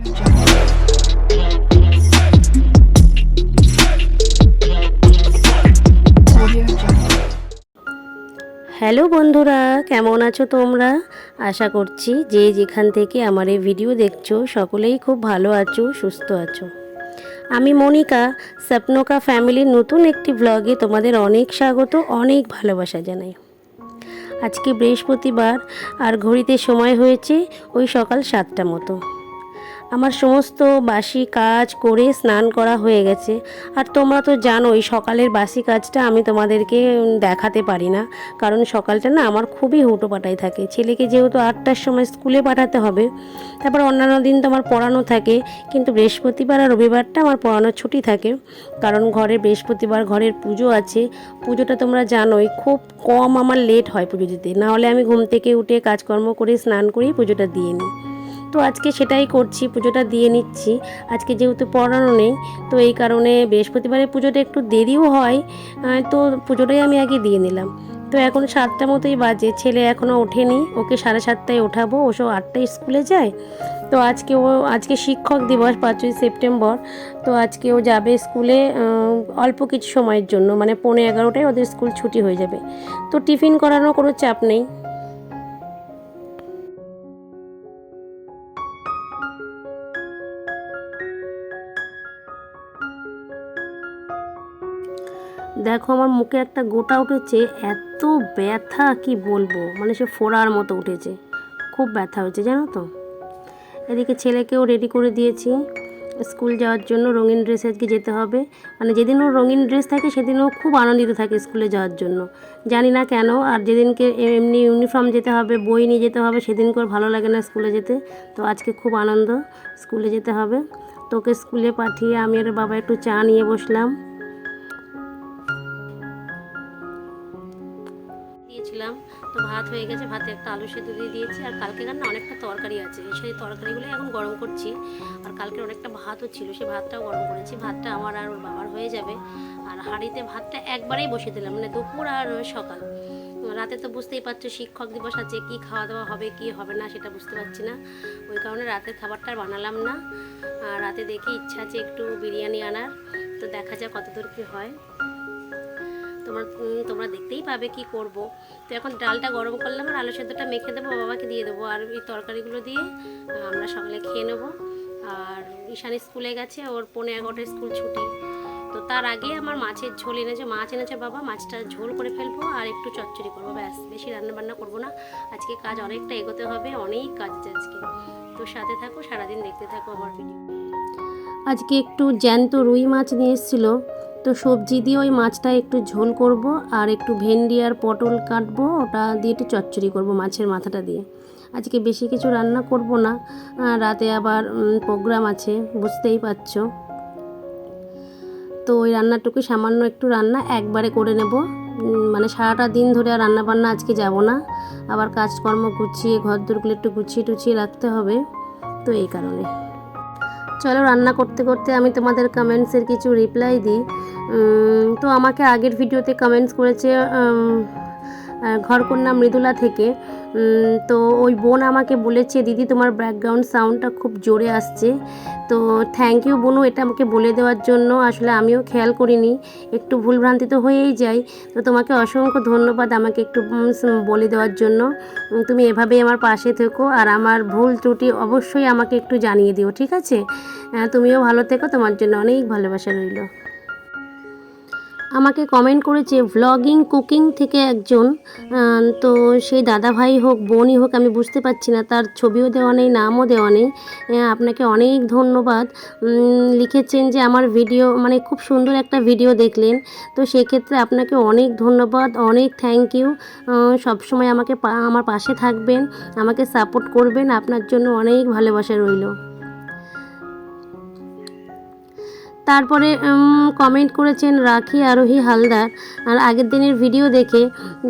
Hello বন্ধুরা, কেমন আছো তোমরা? আশা করছি যে যেখান থেকে আমার এই ভিডিও দেখছ, সকলেই খুব ভালো আছো, সুস্থ আছো। আমি মনিকা, স্বপ্নকা ফ্যামিলির নতুন একটি ব্লগে তোমাদের অনেক স্বাগত, অনেক ভালোবাসা জানাই। আজকে বৃহস্পতিবার, আর ঘড়িতে সময় হয়েছে ওই সকাল সাতটা মতো। আমার সমস্ত বাসি কাজ করে স্নান করা হয়ে গেছে। আর তোমরা তো জানোই, সকালের বাসি কাজটা আমি তোমাদেরকে দেখাতে পারি না। কারণ সকালটা না আমার খুবই হুটোপাটাই থাকে। ছেলেকে যেহেতু আটটার সময় স্কুলে পাঠাতে হবে, তারপর অন্যান্য দিন তো আমার পড়ানো থাকে। কিন্তু বৃহস্পতিবার আর রবিবারটা আমার পড়ানোর ছুটি থাকে। কারণ ঘরে বৃহস্পতিবার ঘরের পুজো আছে। পুজোটা তোমরা জানোই, খুব কম আমার লেট হয় পুজো দিতে নাহলে আমি ঘুম থেকে উঠে কাজকর্ম করে স্নান করেই পুজোটা দিয়ে নিই। তো আজকে সেটাই করছি, পুজোটা দিয়ে নিচ্ছি। আজকে যেহেতু পড়ানো নেই, তো এই কারণে বৃহস্পতিবারের পুজোটা একটু দেরিও হয় তো পুজোটাই আমি আগে দিয়ে নিলাম। তো এখন সাতটা মতোই বাজে, ছেলে এখনও ওঠেনি, ওকে সাড়ে সাতটায় ওঠাবো, ও সব আটটায় স্কুলে যায়। তো আজকে ও, আজকে শিক্ষক দিবস পাঁচই সেপ্টেম্বর, তো আজকে ও যাবে স্কুলে অল্প কিছু সময়ের জন্য মানে পৌনে এগারোটায় ওদের স্কুল ছুটি হয়ে যাবে। তো টিফিন করানোর কোনো চাপ নেই। দেখো আমার মুখে একটা গোটা উঠেছে, এত ব্যথা, কি বলব? মানে সে ফোড়ার মতো উঠেছে। খুব ব্যথা হয়েছে, জানো তো? এদিকে ছেলেকেও রেডি করে দিয়েছি। স্কুল যাওয়ার জন্য রঙিন ড্রেস আজকে যেতে হবে। মানে যেদিন ওর রঙিন ড্রেস থাকে, সেদিন ও খুব আনন্দিত থাকে স্কুলে যাওয়ার জন্য। জানি না কেন, আর যেদিনকে এমনি ইউনিফর্ম যেতে হবে, বই নিয়ে যেতে হবে, সেদিনকে ওর ভালো লাগে না স্কুলে যেতে। তো আজকে খুব আনন্দ, স্কুলে যেতে হবে। তোকে স্কুলে পাঠিয়ে আমি আর বাবা একটু চা নিয়ে বসলাম। ভাত হয়ে গেছে, ভাতে একটা আলু সেদ্ধ দিয়ে দিয়েছি, আর কালকে না অনেকটা তরকারি আছে। সেই তরকারিগুলো এখন গরম করছি, আর কালকে অনেকটা ভাতও ছিল, সেই ভাতটাও গরম করেছি, ভাতটা আমার আর ওর বাবার হয়ে যাবে। আর হাঁড়িতে ভাতটা একবারেই বসিয়ে দিলাম মানে দুপুর আর সকাল। রাতে তো বুঝতেই পারছ, শিক্ষক দিবস আছে, কি খাওয়া দাওয়া হবে, কি হবে না সেটা বুঝতে পারছি না। ওই কারণে রাতের খাবারটা বানালাম না। আর রাতে দেখি ইচ্ছা আছে একটু বিরিয়ানি আনার, তো দেখা যাক কতদূর কী হয়। তোমরা তোমরা দেখতেই পাবে কি করব। তো এখন ডালটা গরম করলাম আর আলু সেদ্ধটা মেখে দেবো বাবাকে দিয়ে দেবো। আর এই তরকারিগুলো দিয়ে আমরা সকালে খেয়ে নেব। আর ঈশান স্কুলে গেছে, ওর পনেরো এগারোটায় স্কুল ছুটি। তো তার আগে আমার মাছের ঝোল এনেছে, মাছ এনেছে বাবা, মাছটা ঝোল করে ফেলব আর একটু চচ্চড়ি করব, ব্যাস। বেশি রান্নাবান্না করব না। আজকে কাজ অনেকটা এগোতে হবে, অনেক কাজ আজকে। তো সাথে থাকো, সারাদিন দেখতে থাকো আমার ভিডিও। আজকে একটু জ্যান্ত রুই মাছ নিয়ে এসেছিল। তো সবজি দিয়ে ওই মাছটা একটু ঝোল করব আর একটু ভেন্ডি আর পটল কাটবো, ওটা দিয়ে একটু চচ্চড়ি করব মাছের মাথাটা দিয়ে। আজকে বেশি কিছু রান্না করব না রাতে আবার প্রোগ্রাম আছে, বুঝতেই পারছ। তো ওই রান্নাটুকু সামান্য একটু রান্না, একবারে করে নেব। মানে সারাটা দিন ধরে আর রান্না বান্না আজকে যাব না। আবার কাজকর্ম গুছিয়ে ঘর দোরগুলো একটু গুছিয়ে টুছিয়ে রাখতে হবে, তো এই কারণে। চলো রান্না করতে করতে আমি তোমাদের কমেন্টসের কিছু রিপ্লাই দিই। তো আমাকে আগের ভিডিওতে কমেন্টস করেছে ঘরকন্যা মৃদুলা থেকে। তো ওই বোন আমাকে বলেছে, দিদি, তোমার ব্যাকগ্রাউন্ড সাউন্ডটা খুব জোরে আসছে। তো থ্যাংক ইউ বোনু, এটা আমাকে বলে দেওয়ার জন্য। আসলে আমিও খেয়াল করিনি, একটু ভুলভ্রান্তি তো হয়েই যায় তো তোমাকে অসংখ্য ধন্যবাদ আমাকে একটু বলে দেওয়ার জন্য। তুমি এভাবেই আমার পাশে থেকো, আর আমার ভুল ত্রুটি অবশ্যই আমাকে একটু জানিয়ে দিও, ঠিক আছে? তুমিও ভালো থেকো, তোমার জন্য অনেক ভালোবাসা রইল। আমাকে কমেন্ট করেছে ভ্লগিং কুকিং থেকে একজন তো সেই দাদা ভাই হোক, বোনই হোক, আমি বুঝতে পারছি না, তার ছবিও দেওয়া নেই, নামও দেওয়া নেই আপনাকে অনেক ধন্যবাদ। লিখেছেন যে, আমার ভিডিও মানে খুব সুন্দর একটা ভিডিও দেখলেন। তো সেক্ষেত্রে আপনাকে অনেক ধন্যবাদ, অনেক থ্যাংক ইউ সবসময় আমাকে আমার পাশে থাকবেন, আমাকে সাপোর্ট করবেন, আপনার জন্য অনেক ভালোবাসা রইল। তারপরে কমেন্ট করেছেন রাখি, আরোহী হালদার। আর আগের দিনের ভিডিও দেখে,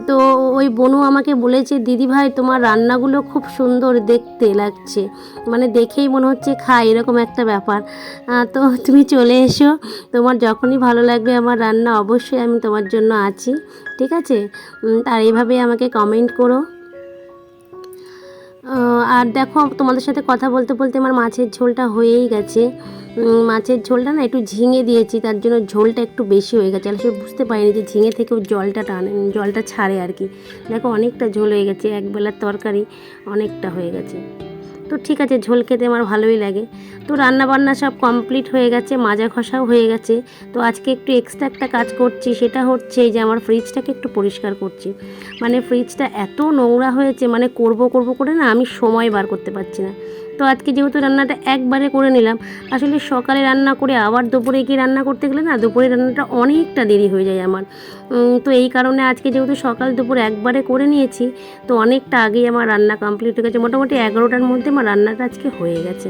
তো ওই বনু আমাকে বলেছে, দিদি ভাই, তোমার রান্নাগুলো খুব সুন্দর দেখতে লাগছে। মানে দেখেই মনে হচ্ছে খাই এরকম একটা ব্যাপার। তো তুমি চলে এসো। তোমার যখনই ভালো লাগবে আমার রান্না, অবশ্যই আমি তোমার জন্য আছি। ঠিক আছে? আর এইভাবে আমাকে কমেন্ট করো। আর দেখো, তোমাদের সাথে কথা বলতে বলতে আমার মাছের ঝোলটা হয়েই গেছে। মাছের ঝোলটা না একটু ঝিঙে দিয়েছি, তার জন্য ঝোলটা একটু বেশি হয়ে গেছে। আসলে বুঝতে পারিনি যে ঝিঙে থেকেও জলটা টানে জলটা ছাড়ে আর কি। দেখো, অনেকটা ঝোল হয়ে গেছে, একবেলার তরকারি অনেকটা হয়ে গেছে। তো ঠিক আছে, ঝোল খেতে আমার ভালোই লাগে। তো রান্না বান্না সব কমপ্লিট হয়ে গেছে, মাজা খসাও হয়ে গেছে। তো আজকে একটু এক্সট্রা একটা কাজ করছি, সেটা হচ্ছে যে আমার ফ্রিজটাকে একটু পরিষ্কার করছি। মানে ফ্রিজটা এত নোংরা হয়েছে মানে করব করব করে না আমি সময় বার করতে পারছি না। তো আজকে যেহেতু রান্নাটা একবারে করে নিলাম, আসলে সকালে রান্না করে আবার দুপুরে গিয়ে রান্না করতে গেলে না দুপুরে রান্নাটা অনেকটা দেরি হয়ে যায় আমার। তো এই কারণে আজকে যেহেতু সকাল দুপুর একবারে করে নিয়েছি, তো অনেকটা আগেই আমার রান্না কমপ্লিট হয়ে গেছে। মোটামুটি এগারোটার মধ্যে আমার রান্নাটা আজকে হয়ে গেছে।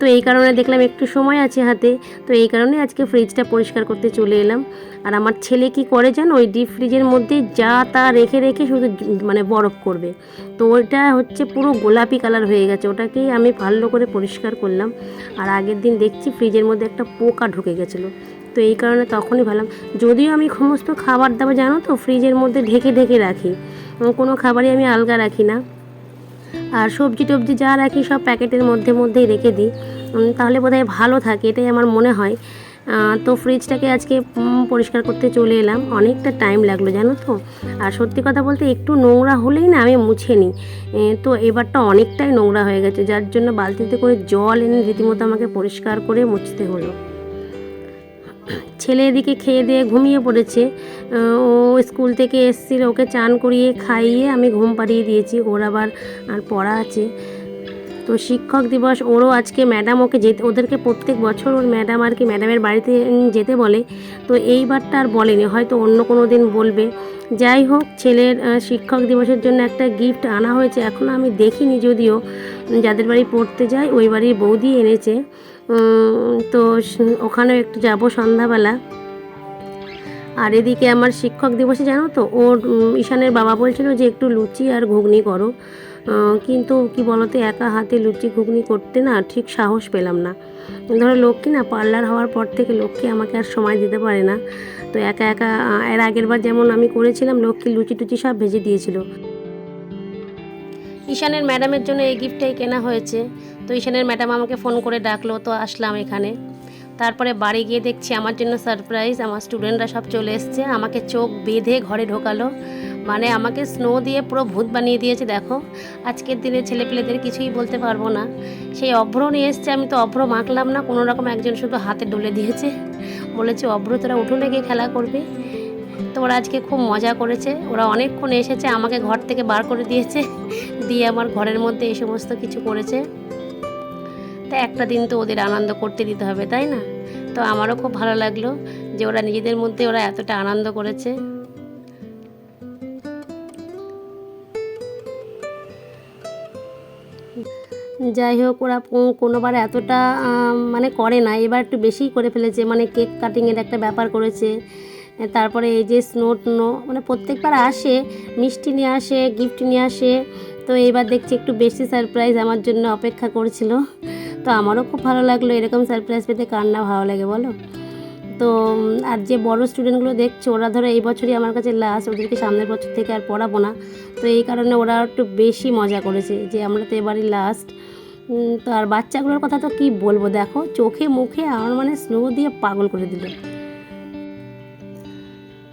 তো এই কারণে দেখলাম একটু সময় আছে হাতে, তো এই কারণে আজকে ফ্রিজটা পরিষ্কার করতে চলে এলাম। আর আমার ছেলে কি করে জানো, ওই ডিপ ফ্রিজের মধ্যে যা তা রেখে রেখে শুধু মানে বরফ করবে। তো ওইটা হচ্ছে পুরো গোলাপি কালার হয়ে গেছে, ওটাকেই আমি ভালো করে পরিষ্কার করলাম। আর আগের দিন দেখছি ফ্রিজের মধ্যে একটা পোকা ঢুকে গেছিল। তো এই কারণে তখনই ভাবলাম, যদিও আমি সমস্ত খাবার দাবার জানো তো ফ্রিজের মধ্যে ঢেকে ঢেকে রাখি, কোনো খাবারই আমি আলগা রাখি না। আর সবজি টবজি যা রাখি সব প্যাকেটের মধ্যে মধ্যেই রেখে দিই। তাহলে বোধহয় ভালো থাকে, এটাই আমার মনে হয়। তো ফ্রিজটাকে আজকে পরিষ্কার করতে চলে এলাম। অনেকটা টাইম লাগল, জানো তো? আর সত্যি কথা বলতে একটু নোংরা হলেই না আমি মুছে নিই। তো এবারটা অনেকটাই নোংরা হয়ে গেছে, যার জন্য বালতিতে করে জল এনে রীতিমতো আমাকে পরিষ্কার করে মুছতে হলো। ছেলে এদিকে খেয়ে দিয়ে ঘুমিয়ে পড়েছে। ও স্কুল থেকে এসেছিল, ওকে চান করিয়ে খাইয়ে আমি ঘুম পাড়িয়ে দিয়েছি, ওর আবার আর পড়া আছে। তো শিক্ষক দিবস, ওরও আজকে ম্যাডাম ওকে যেতে, ওদেরকে প্রত্যেক বছর ওর ম্যাডাম আর কি ম্যাডামের বাড়িতে যেতে বলে। তো এইবারটা আর বলেনি, হয়তো অন্য কোনো দিন বলবে। যাই হোক, ছেলের শিক্ষক দিবসের জন্য একটা গিফট আনা হয়েছে এখনও আমি দেখিনি যদিও। যাদের বাড়ি পড়তে যাই ওই বাড়ির বৌদি এনেছে। তো ওখানেও একটু যাব সন্ধ্যাবেলা। আর এদিকে আমার শিক্ষক দিবসে জানো তো, ওর ঈশানের বাবা বলছিল যে একটু লুচি আর ঘুগনি করো। কিন্তু কি বলতো, একা হাতে লুচি ঘুগনি করতে না ঠিক সাহস পেলাম না। ধরো লক্ষ্মী না পার্লার হওয়ার পর থেকে লক্ষ্মী আমাকে আর সময় দিতে পারে না। তো একা একা এর আগের বার যেমন আমি করেছিলাম, লক্ষ্মী লুচি টুচি সব ভেজে দিয়েছিল। ঈশানের ম্যাডামের জন্য এই গিফটটাই কেনা হয়েছে। তো ঈশানের ম্যাডাম আমাকে ফোন করে ডাকলো, তো আসলাম এখানে। তারপরে বাড়ি গিয়ে দেখছি আমার জন্য সারপ্রাইজ আমার স্টুডেন্টরা সব চলে এসছে, আমাকে চোখ বেঁধে ঘরে ঢোকালো। মানে আমাকে স্নো দিয়ে পুরো ভূত বানিয়ে দিয়েছে, দেখো। আজকের দিনে ছেলেপেলেদের কিছুই বলতে পারব না। সেই অভ্র নিয়ে এসছে, আমি তো অভ্র মাখলাম না, কোনো রকম একজন শুধু হাতে ডলে দিয়েছে। বলেছে, অভ্র, তোরা উঠোনে গিয়ে খেলা করবি। তো ওরা আজকে খুব মজা করেছে, ওরা অনেকক্ষণ এসেছে, আমাকে ঘর থেকে বার করে দিয়েছে। দিয়ে আমার ঘরের মধ্যে এই সমস্ত কিছু করেছে। তা একটা দিন তো ওদের আনন্দ করতে দিতে হবে, তাই না? তো আমারও খুব ভালো লাগল যে ওরা নিজেদের মধ্যে ওরা এতটা আনন্দ করেছে। যাই হোক, ওরা কোনোবার এতটা মানে করে না, এবার একটু বেশিই করে ফেলেছে মানে কেক কাটিংয়ের একটা ব্যাপার করেছে। তারপরে এই যে স্নো, নো মানে প্রত্যেকবার আসে, মিষ্টি নিয়ে আসে, গিফট নিয়ে আসে, তো এইবার দেখছি একটু বেশি সারপ্রাইজ আমার জন্য অপেক্ষা করছিল। তো আমারও খুব ভালো লাগল, এরকম সারপ্রাইজ পেতে কার না ভালো লাগে বলো? তো আর যে বড় স্টুডেন্টগুলো দেখছ, ওরা ধরো এই বছরই আমার কাছে লাস্ট ওদেরকে সামনের বছর থেকে আর পড়াবো না। তো এই কারণে ওরা একটু বেশি মজা করেছে, যে আমরা তো এবারই লাস্ট তো আর বাচ্চাগুলোর কথা তো কি বলব, দেখো, চোখে মুখে আমার মানে স্নো দিয়ে পাগল করে দিল।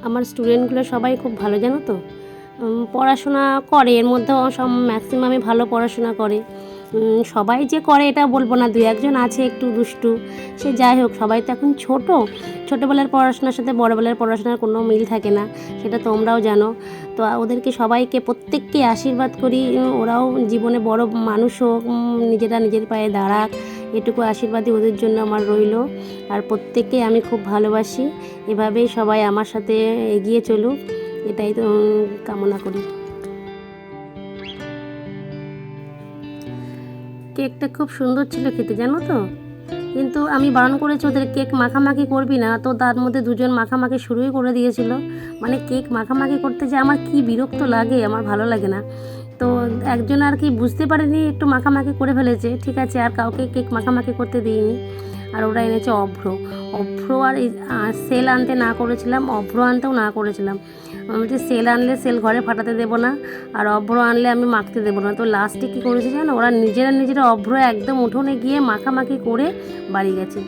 আমার স্টুডেন্টগুলো সবাই খুব ভালো, জানো তো? পড়াশোনা করে, এর মধ্যেও সব ম্যাক্সিমামই ভালো পড়াশোনা করে। সবাই যে করে, এটা বলব না, দুই একজন আছে একটু দুষ্টু, সে যাই হোক, সবাই তো এখন ছোট। ছোটোবেলার পড়াশোনার সাথে বড়োবেলার পড়াশোনার কোনো মিল থাকে না, সেটা তোমরাও জানো। তো ওদেরকে সবাইকে, প্রত্যেককে আশীর্বাদ করি, ওরাও জীবনে বড় মানুষ হোক নিজেরা নিজের পায়ে দাঁড়াক, এটুকু আশীর্বাদই ওদের জন্য আমার রইল। আর প্রত্যেককে আমি খুব ভালোবাসি, এভাবেই সবাই আমার সাথে এগিয়ে চলুক, এটাই তো কামনা করি। কেকটা খুব সুন্দর ছিল খেতে, জানো তো? কিন্তু আমি বারণ করেছি, ওদের কেক মাখামাখি করবি না। তো তার মধ্যে দুজন মাখামাখি শুরুই করে দিয়েছিল। মানে কেক মাখামাখি করতে যে আমার কি বিরক্ত লাগে, আমার ভালো লাগে না। তো একজন আর কি বুঝতে পারেনি, একটু মাখামাখি করে ফেলেছে। ঠিক আছে, আর কাউকে কেক মাখামাখি করতে দিইনি। আর ওরা এনেছে অভ্র। অভ্র আর সেল আনতে না করেছিলাম, অভ্র আনতেও না করেছিলাম। আমি বলছি, সেল আনলে সেল ঘরে ফাটাতে দেবো না, আর অভ্র আনলে আমি মাখতে দেবো না। তো লাস্টে কী করেছে জানো, ওরা নিজেরা নিজেরা অভ্র একদম উঠোনে গিয়ে মাখামাখি করে বাড়ি গেছে।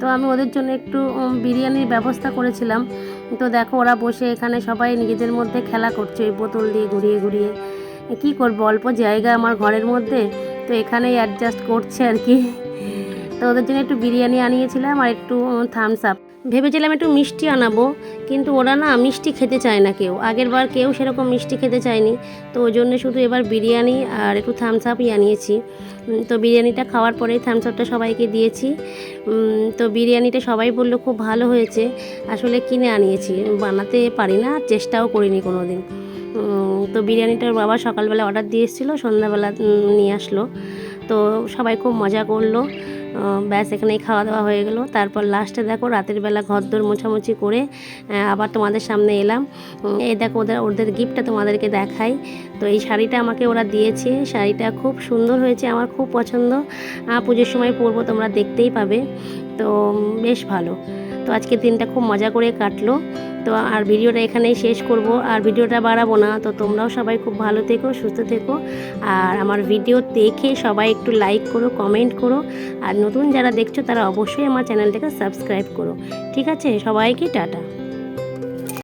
তো আমি ওদের জন্য একটু বিরিয়ানির ব্যবস্থা করেছিলাম। তো দেখো ওরা বসে এখানে সবাই নিজেদের মধ্যে খেলা করছে, ওই বোতল দিয়ে ঘুরিয়ে ঘুরিয়ে। কী করব, অল্প জায়গা আমার ঘরের মধ্যে, তো এখানেই অ্যাডজাস্ট করছে আর কি। তো ওদের জন্য একটু বিরিয়ানি আনিয়েছিলাম আর একটু থামস আপ ভেবেছিলাম একটু মিষ্টি আনাবো, কিন্তু ওরা না মিষ্টি খেতে চায় না কেউ। আগের বার কেউ সেরকম মিষ্টি খেতে চায়নি। তো ওই জন্য শুধু এবার বিরিয়ানি আর একটু থামস আপই আনিয়েছি। তো বিরিয়ানিটা খাওয়ার পরেই থামস আপটা সবাইকে দিয়েছি। তো বিরিয়ানিটা সবাই বলল খুব ভালো হয়েছে। আসলে কিনে আনিয়েছি। বানাতে পারি না, চেষ্টাও করিনি কোনো দিন তো বিরিয়ানিটার বাবা সকালবেলা অর্ডার দিয়ে এসেছিল, সন্ধ্যাবেলা নিয়ে আসলো। তো সবাই খুব মজা করল। ব্যাস, এখানেই খাওয়া দাওয়া হয়ে গেলো। তারপর লাস্টে দেখো, রাতের বেলা ঘরদোর মোছামুছি করে আবার তোমাদের সামনে এলাম। এই দেখো, ওদের ওদের গিফটটা তোমাদেরকে দেখাই। তো এই শাড়িটা আমাকে ওরা দিয়েছে। শাড়িটা খুব সুন্দর হয়েছে, আমার খুব পছন্দ। পুজোর সময় পরবো, তোমরা দেখতেই পাবে। তো বেশ ভালো। তো আজকে দিনটা খুব মজা করে কাটলো। তো আর ভিডিওটা এখানেই শেষ করব। আর ভিডিওটা বাড়াবো না। তো তোমরাও সবাই খুব ভালো থেকো, সুস্থ থেকো। আর আমার ভিডিও দেখে সবাই একটু লাইক করো কমেন্ট করো। আর নতুন যারা দেখছ তারা অবশ্যই আমার চ্যানেলটাকে সাবস্ক্রাইব করো। ঠিক আছে? সবাইকে টাটা।